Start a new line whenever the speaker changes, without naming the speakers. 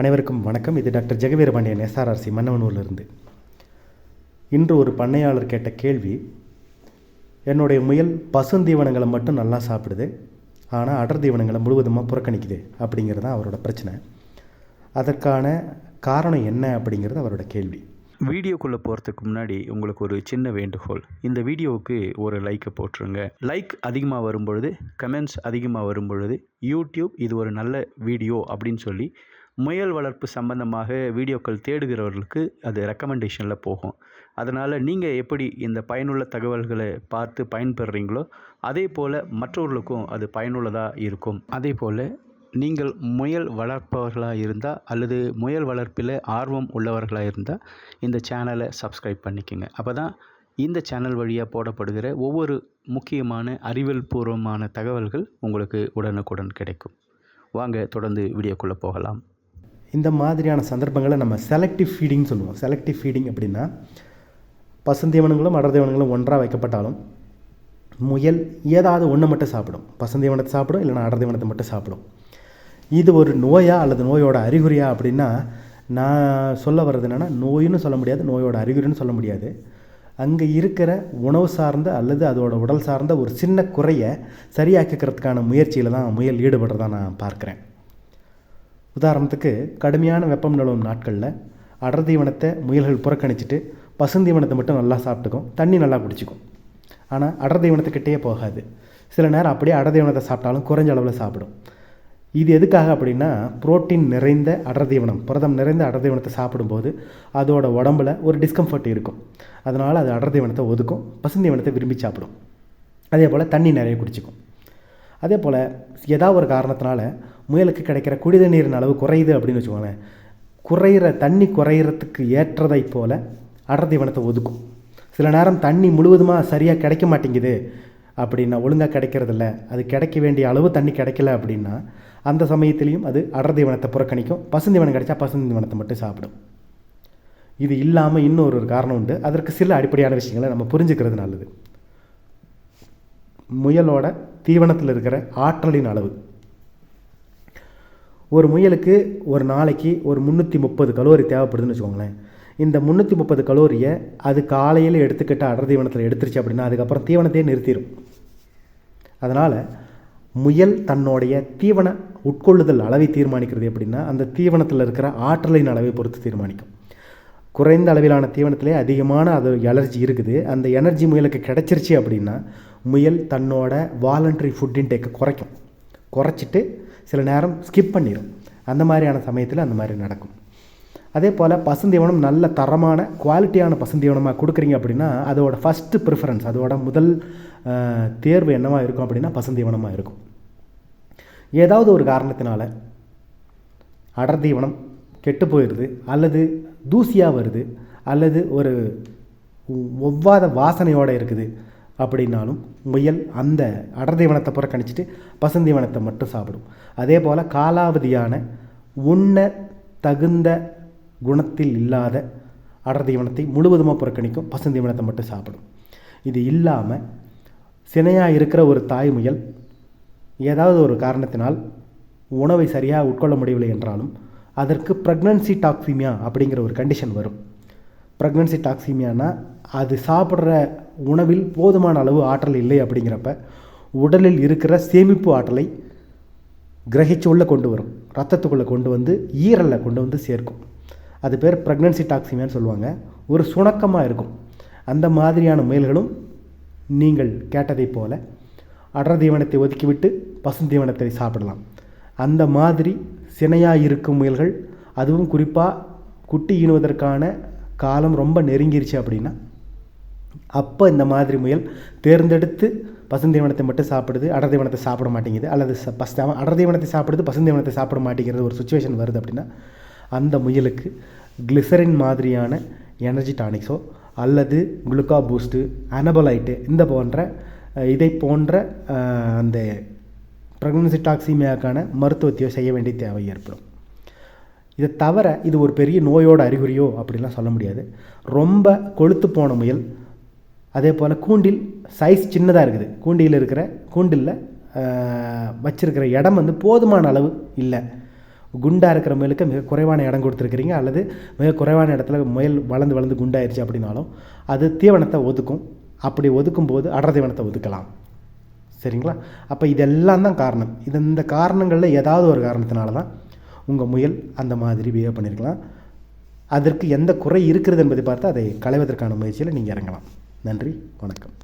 அனைவருக்கும் வணக்கம். இது டாக்டர் ஜெகவீர பாண்டியன் எஸ்ஆர்ஆர்சி மன்னவனூர்லேருந்து. இன்று ஒரு பண்ணையாளர் கேட்ட கேள்வி என்னுடைய முயல் பசுந்தீவனங்களை மட்டும் நல்லா சாப்பிடுது ஆனால் அடர் தீவனங்களை முழுவதுமாக புறக்கணிக்குது? அப்படிங்கிறது தான் அவரோட பிரச்சனை. அதற்கான காரணம் என்ன அப்படிங்கிறது அவரோட கேள்வி.
வீடியோக்குள்ளே போகிறதுக்கு முன்னாடி உங்களுக்கு ஒரு சின்ன வேண்டுகோள். இந்த வீடியோவுக்கு ஒரு லைக்கை போட்டுருங்க. லைக் அதிகமாக வரும்பொழுது கமெண்ட்ஸ் அதிகமாக வரும்பொழுது யூடியூப் இது ஒரு நல்ல வீடியோ அப்படின்னு சொல்லி முயல் வளர்ப்பு சம்பந்தமாக வீடியோக்கள் தேடுகிறவர்களுக்கு அது ரெக்கமெண்டேஷனில் போகும். அதனால் நீங்கள் எப்படி இந்த பயனுள்ள தகவல்களை பார்த்து பயன்பெறுறீங்களோ அதே போல் மற்றவர்களுக்கும் அது பயனுள்ளதாக இருக்கும். அதே போல் நீங்கள் முயல் வளர்ப்பவர்களாக இருந்தால் அல்லது முயல் வளர்ப்பில் ஆர்வம் உள்ளவர்களாக இருந்தால் இந்த சேனலை சப்ஸ்கிரைப் பண்ணிக்கோங்க. அப்போ தான் இந்த சேனல் வழியாக போடப்படுகிற ஒவ்வொரு முக்கியமான அறிவியல் பூர்வமான தகவல்கள் உங்களுக்கு உடனுக்குடன் கிடைக்கும். வாங்க தொடர்ந்து வீடியோக்குள்ளே போகலாம்.
இந்த மாதிரியான சந்தர்ப்பங்களை நம்ம செலக்டிவ் ஃபீடிங் சொல்லுவோம். செலக்டிவ் ஃபீடிங் அப்படின்னா பசுந்தீவனங்களும் அடர்தீவனங்களும் ஒன்றாக வைக்கப்பட்டாலும் முயல் ஏதாவது ஒன்று மட்டும் சாப்பிடும். பசுந்தீவனத்தை சாப்பிடும் இல்லைன்னா அடர்தீவனத்தை மட்டும் சாப்பிடும். இது ஒரு நோயா அல்லது நோயோட அறிகுறியா அப்படின்னா நான் சொல்ல வர்றது என்னென்னா நோயின்னு சொல்ல முடியாது நோயோட அறிகுறின்னு சொல்ல முடியாது. அங்கே இருக்கிற உணவு சார்ந்த அல்லது அதோட உடல் சார்ந்த ஒரு சின்ன குறையை சரியாக்கிக்கிறதுக்கான முயற்சியில் தான் முயல் ஈடுபடுறதா நான் பார்க்குறேன். உதாரணத்துக்கு கடுமையான வெப்பம் நிலவும் நாட்களில் அடர் தீவனத்தை முயல்கள் புறக்கணிச்சிட்டு பசுந்தீவனத்தை மட்டும் நல்லா சாப்பிட்டுக்கும் தண்ணி நல்லா குடிச்சிக்கும். ஆனால் அடர்தீவனத்துக்கிட்டே போகாது. சில நேரம் அப்படியே அடர்தீவனத்தை சாப்பிட்டாலும் குறைஞ்ச அளவில் சாப்பிடும். இது எதுக்காக அப்படின்னா புரோட்டீன் நிறைந்த அடர்தீவனம் புரதம் நிறைந்த அடர்தீவனத்தை சாப்பிடும்போது அதோட உடம்புல ஒரு டிஸ்கம்ஃபர்ட் இருக்கும். அதனால் அது அடர்தீவனத்தை ஒதுக்கும் பசுந்தீவனத்தை விரும்பி சாப்பிடும். அதே போல் தண்ணி நிறைய குடிச்சிக்கும். அதே போல் ஏதாவது ஒரு காரணத்தினால முயலுக்கு கிடைக்கிற குடித நீரின் அளவு குறையுது அப்படின்னு வச்சுக்கோங்களேன். குறையிற தண்ணி குறையிறதுக்கு ஏற்றதை போல் அடர் தீவனத்தை ஒதுக்கும். சில நேரம் தண்ணி முழுவதுமாக சரியாக கிடைக்க மாட்டேங்குது அப்படின்னா ஒழுங்காக கிடைக்கிறதில்ல அது கிடைக்க வேண்டிய அளவு தண்ணி கிடைக்கல அப்படின்னா அந்த சமயத்திலையும் அது அடர் தீவனத்தை புறக்கணிக்கும். பசுந்தீவனம் கிடைச்சா பசுந்தீவனத்தை மட்டும் சாப்பிடும். இது இல்லாமல் இன்னொரு ஒரு காரணம் உண்டு. அதற்கு சில அடிப்படையான விஷயங்களை நம்ம புரிஞ்சுக்கிறது நல்லது. முயலோட தீவனத்தில் இருக்கிற ஆற்றலின் அளவு. ஒரு முயலுக்கு ஒரு நாளைக்கு ஒரு முந்நூற்றி முப்பது கலோரி தேவைப்படுதுன்னு வச்சுக்கோங்களேன். இந்த முந்நூற்றி முப்பது கலோரியை அது காலையில் எடுத்துக்கிட்டு அடர் தீவனத்தில் எடுத்துருச்சு அப்படின்னா அதுக்கப்புறம் தீவனத்தையே நிறுத்திடும் அதனால் முயல் தன்னுடைய தீவன உட்கொள்ளுதல் அளவை தீர்மானிக்கிறது எப்படின்னா அந்த தீவனத்தில் இருக்கிற ஆற்றலின் அளவை பொறுத்து தீர்மானிக்கும். குறைந்த அளவிலான தீவனத்திலே அதிகமான அது எனர்ஜி இருக்குது. அந்த எனர்ஜி முயலுக்கு கிடச்சிருச்சு அப்படின்னா முயல் தன்னோட வாலண்ட்ரி ஃபுட் இன்டேக்கை குறைக்கும். குறைச்சிட்டு சில நேரம் ஸ்கிப் பண்ணிடும் அந்த மாதிரியான சமயத்தில் அந்த மாதிரி நடக்கும். அதே போல் பசுந்தீவனம் நல்ல தரமான குவாலிட்டியான பசுந்தீவனமாக கொடுக்குறீங்க அப்படின்னா அதோட ஃபஸ்ட்டு ப்ரிஃபரன்ஸ் அதோட முதல் தேர்வு என்னவாக இருக்கும் அப்படின்னா பசுந்தீவனமாக இருக்கும். ஏதாவது ஒரு காரணத்தினால அடர் தீவனம் கெட்டு போயிடுது அல்லது தூசியாக வருது அல்லது ஒரு ஒவ்வாத வாசனையோடு இருக்குது அப்படின்னாலும் முயல் அந்த அடர்தீவனத்தை புறக்கணிச்சிட்டு பசுந்தீவனத்தை மட்டும் சாப்பிடும். அதே போல் காலாவதியான உண்ண தகுந்த குணத்தில் இல்லாத அடர்தீவனத்தை முழுவதுமாக புறக்கணிக்கும் பசுந்தீவனத்தை மட்டும் சாப்பிடும். இது இல்லாமல் சினையாக இருக்கிற ஒரு தாய் முயல் ஏதாவது ஒரு காரணத்தினால் உணவை சரியாக உட்கொள்ள முடியவில்லை என்றாலும் அதற்கு ப்ரெக்னன்சி டாக்ஸீமியா அப்படிங்கிற ஒரு கண்டிஷன் வரும். ப்ரெக்னன்சி டாக்ஸீமியானா அது சாப்பிட்ற உணவில் போதுமான அளவு ஆற்றல் இல்லை அப்படிங்கிறப்ப உடலில் இருக்கிற சேமிப்பு ஆற்றலை கிரகிச்சு உள்ளே கொண்டு வரும். ரத்தத்துக்குள்ளே கொண்டு வந்து ஈரலில் கொண்டு வந்து சேர்க்கும். அது பேர் ப்ரெக்னன்சி டாக்ஸிமியான்னு சொல்லுவாங்க. ஒரு சுணக்கமாக இருக்கும். அந்த மாதிரியான முயல்களும் நீங்கள் கேட்டதைப் போல அடர் தீவனத்தை ஒதுக்கிவிட்டு பசுந்தீவனத்தை சாப்பிடலாம். அந்த மாதிரி சினையாக இருக்கும் முயல்கள் அதுவும் குறிப்பாக குட்டி ஈனுவதற்கான காலம் ரொம்ப நெருங்கிருச்சு அப்படின்னா அப்போ இந்த மாதிரி முயல் தேர்ந்தெடுத்து பசுந்தீவனத்தை மட்டும் சாப்பிடுது அடர் தீவனத்தை சாப்பிட மாட்டேங்குது. அல்லது பஸ் அடர் தீவனத்தை சாப்பிடுது பசுந்தீவனத்தை சாப்பிட மாட்டேங்கிறது ஒரு சுச்சுவேஷன் வருது அப்படின்னா அந்த முயலுக்கு கிளிசரின் மாதிரியான எனர்ஜி டானிக்ஸோ அல்லது குளுக்கா பூஸ்ட்டு அனபலைட்டு இந்த போன்ற இதை போன்ற அந்த ப்ரெக்னன்சி டாக்ஸிமியாக்கான மருத்துவத்தையோ செய்ய வேண்டிய தேவை ஏற்படும். இதை தவிர இது ஒரு பெரிய நோயோட அறிகுறியோ அப்படிலாம் சொல்ல முடியாது. ரொம்ப கொழுத்து போன முயல் அதே போல் கூண்டில் சைஸ் சின்னதாக இருக்குது. கூண்டியில் இருக்கிற கூண்டில் வச்சிருக்கிற இடம் வந்து போதுமான அளவு இல்லை. குண்டாக இருக்கிற முயலுக்கு மிக குறைவான இடம் கொடுத்துருக்கிறீங்க. அல்லது மிக குறைவான இடத்துல முயல் வளர்ந்து வளர்ந்து குண்டாயிருச்சு அப்படின்னாலும் அது தீவனத்தை ஒதுக்கும். அப்படி ஒதுக்கும் போது அடர் தீவனத்தை ஒதுக்கலாம். சரிங்களா? அப்போ இதெல்லாம் தான் காரணம். இது இந்த காரணங்களில் ஏதாவது ஒரு காரணத்தினால தான் உங்கள் முயல் அந்த மாதிரி பிஹேவ் பண்ணியிருக்கலாம் அதற்கு எந்த குறை இருக்கிறது என்பதை பார்த்து அதை களைவதற்கான முயற்சியில் நீங்கள் இறங்கலாம். நன்றி வணக்கம்.